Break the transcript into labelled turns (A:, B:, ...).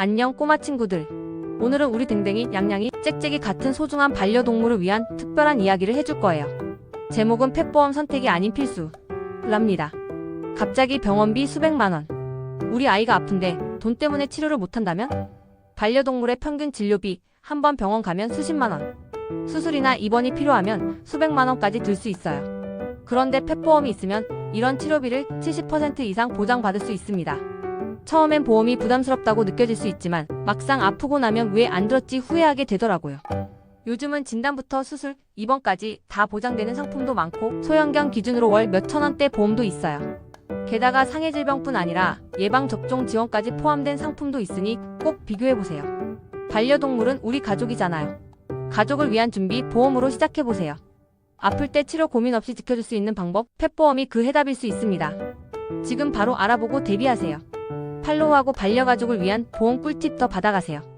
A: 안녕 꼬마 친구들. 오늘은 우리 댕댕이 양양이 짹짹이 같은 소중한 반려동물을 위한 특별한 이야기를 해줄 거예요. 제목은 펫보험 선택이 아닌 필수. 랍니다. 갑자기 병원비 수백만 원. 우리 아이가 아픈데 돈 때문에 치료를 못한다면? 반려동물의 평균 진료비 한 번 병원 가면 수십만 원. 수술이나 입원이 필요하면 수백만 원까지 들 수 있어요. 그런데 펫보험이 있으면 이런 치료비를 70% 이상 보장받을 수 있습니다. 처음엔 보험이 부담스럽다고 느껴질 수 있지만 막상 아프고 나면 왜 안 들었지 후회하게 되더라고요. 요즘은 진단부터 수술, 입원까지 다 보장되는 상품도 많고 소형견 기준으로 월 몇천 원대 보험도 있어요. 게다가 상해 질병뿐 아니라 예방 접종 지원까지 포함된 상품도 있으니 꼭 비교해 보세요. 반려동물은 우리 가족이잖아요. 가족을 위한 준비 보험으로 시작해 보세요. 아플 때 치료 고민 없이 지켜줄 수 있는 방법 펫보험이 그 해답일 수 있습니다. 지금 바로 알아보고 대비하세요. 팔로우하고 반려가족을 위한 보험 꿀팁 더 받아가세요.